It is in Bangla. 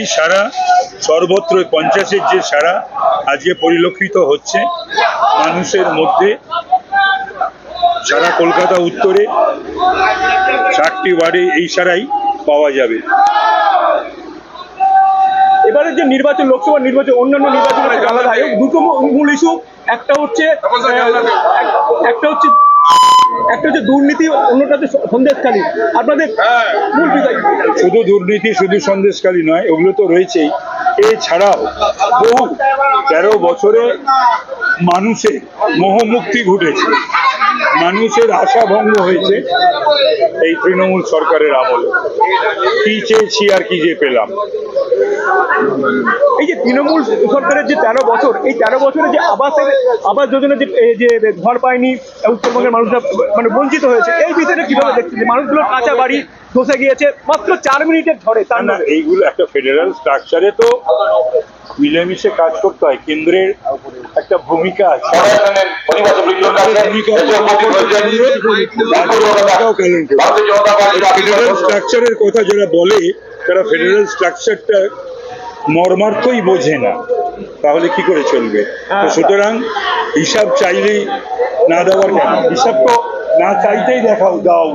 এই সারা সর্বত্র পঞ্চাশের যে সারা আজকে পরিলক্ষিত হচ্ছে মানুষের মধ্যে সারা কলকাতা উত্তরে ষাটটি ওয়ার্ডে এই সারাই পাওয়া যাবে। এবারে যে নির্বাচন লোকসভা নির্বাচন অন্যান্য নির্বাচনের আলাদা দুটো মূল ইস্যু একটা হচ্ছে একটা হচ্ছে একটা হচ্ছে দুর্নীতি অন্যটা হচ্ছে সন্দেশখালী। আপনাদের মূল বিষয় শুধু দুর্নীতি শুধু সন্দেশকালী নয় ওগুলো তো রয়েছেই। এছাড়াও বহু তেরো বছরে মানুষের মোহমুক্তি ঘটেছে। মানুষের আশা ভঙ্গ হয়েছে এই তৃণমূল সরকারের আমলে। কি চেয়েছি আর কি যে পেলাম। এই যে তৃণমূল সরকারের যে তেরো বছর এই তেরো বছরে যে আবাসের আবাস যোজনা যে এই যে ঘর পায়নি উত্তরবঙ্গের মানুষরা মানে বঞ্চিত হয়েছে এই বিষয়টা কীভাবে দেখছেন মানুষগুলোর কাঁচা বাড়ি ধসে গিয়েছে মাত্র চার মিনিটের ঝড়ে তার না না এইগুলো একটা ফেডারেল স্ট্রাকচারে তো মিলেমিশে কাজ করতে হয় কেন্দ্রের একটা ভূমিকা আছে। ফেডারেল স্ট্রাকচারের কথা যারা বলে তারা ফেডারেল স্ট্রাকচারটা মর্মার্থই বোঝে না। তাহলে কি করে চলবে? সুতরাং হিসাব চাইলেই না দেওয়ার কেন? হিসাব তো না চাইতেই দেখাও দাও